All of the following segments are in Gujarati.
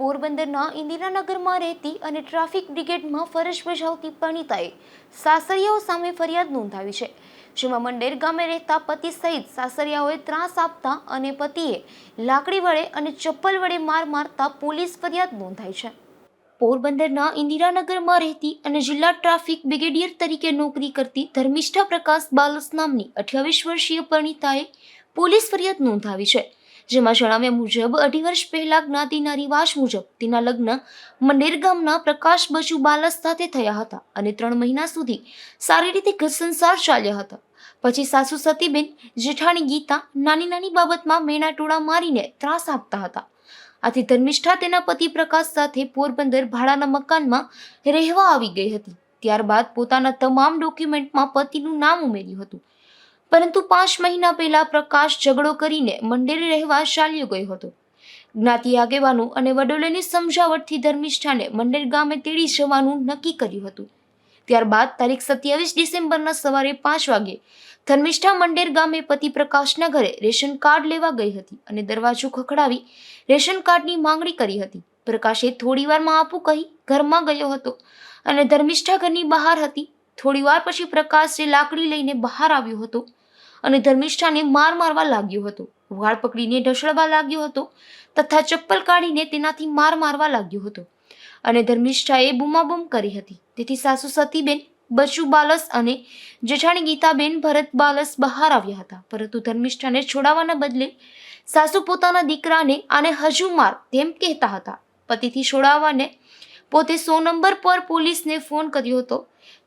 પોરબંદરના ઇન્દિરાનગરમાં રહેતી અને ટ્રાફિક બ્રિગેડમાં ફરજ બજાવતી પરિણીતાએ સાસરિયાઓ સામે ફરિયાદ નોંધાવી છે. જેમાં મંડેર ગામે રહેતા પતિ સહિત સાસરિયાઓએ ત્રાસ આપતા અને પતિએ લાકડી વડે અને ચપ્પલ વડે માર મારતા પોલીસ ફરિયાદ નોંધાઈ છે. પોરબંદરના ઇન્દિરાનગરમાં રહેતી અને જિલ્લા ટ્રાફિક બ્રિગેડિયર તરીકે નોકરી કરતી ધર્મિષ્ઠા પ્રકાશ બાલસ નામની અઠ્યાવીસ વર્ષીય પરિણીતાએ પોલીસ ફરિયાદ નોંધાવી છે. જેમાં જણાવ્યા મુજબ અઢી વર્ષ પહેલા જ્ઞાતિના રિવાજ મુજબ તેના લગ્ન મંડેર ગામના પ્રકાશ બચુ બાલસ સાથે થયા હતા અને ત્રણ મહિના સુધી સારી રીતે ઘર સંસાર ચાલ્યા હતા. પછી સાસુ સતીબેન, જેઠાણી ગીતા, નાની નાની બાબતમાં મેણા ટોળા મારીને ત્રાસ આપતા હતા. આથી ધર્મિષ્ઠા તેના પતિ પ્રકાશ સાથે પોરબંદર ભાડાના મકાનમાં રહેવા આવી ગઈ હતી. ત્યારબાદ પોતાના તમામ ડોક્યુમેન્ટમાં પતિનું નામ ઉમેર્યું હતું. પરંતુ પાંચ મહિના પહેલા પ્રકાશ ઝઘડો કરીને મંડેર રહેવા ચાલ્યો ગયો હતો. જ્ઞાતિ આગેવાનો અને વડોલેની સમજાવટથી ધર્મિષ્ઠાને મંડેર ગામે તેડી જવાનું નક્કી કર્યું હતું. ત્યારબાદ તારીખ સત્યાવીસ ડિસેમ્બરના સવારે પાંચ વાગે ધર્મિષ્ઠા મંડેર ગામે પતિ પ્રકાશના ઘરે રેશન કાર્ડ લેવા ગઈ હતી અને દરવાજો ખખડાવી રેશન કાર્ડની માંગણી કરી હતી. પ્રકાશે થોડીવારમાં આપું કહી ઘરમાં ગયો હતો અને ધર્મિષ્ઠા ઘરની બહાર હતી. થોડીવાર પછી પ્રકાશ જે લાકડી લઈને બહાર આવ્યો હતો. અને ધર્મિષ્ઠાને માર મારવા લાગ્યો હતો. વાળ પકડીને ઢસડવા લાગ્યો હતો તથા ચપ્પલ કાઢીને તેનાથી માર મારવા લાગ્યો હતો. અને ધર્મિષ્ઠાએ બૂમાબૂમ કરી હતી. તેથી સાસુ સતીબેન બચુ બાલસ અને જેઠાણી ગીતાબેન ભરત બાલસ બહાર આવ્યા હતા. પરંતુ ધર્મિષ્ઠાને છોડાવવાના બદલે સાસુ પોતાના દીકરાને આને હજુ માર તેમ કહેતા હતા. પતિથી છોડાવવાને પોતે સો નંબર પર પોલીસને ફોન કર્યો હતો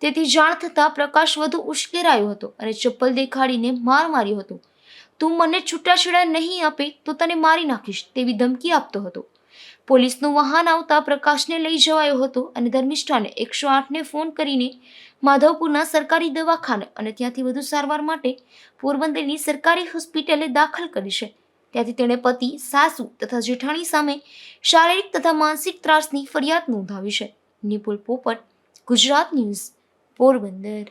તેથી જાણ થતાં પ્રકાશ વધુ ઉશ્કેરાયો હતો અને ચપ્પલ દેખાડીને માર માર્યો હતો. તું મને છૂટાછેડા નહીં આપે તો તને મારી નાખીશ, તેવી ધમકી આપતો હતો. પોલીસનું વાહન આવતા પ્રકાશને લઈ જવાયો હતો અને ધર્મિષ્ઠાને એકસો આઠને ફોન કરીને માધવપુરના સરકારી દવાખાને અને ત્યાંથી વધુ સારવાર માટે પોરબંદરની સરકારી હોસ્પિટલે દાખલ કરી છે. ત્યાંથી તેણે પતિ, સાસુ તથા જેઠાણી સામે શારીરિક તથા માનસિક ત્રાસની ફરિયાદ નોંધાવી છે. નિપુલ પોપટ, ગુજરાત ન્યૂઝ. પોરબંદર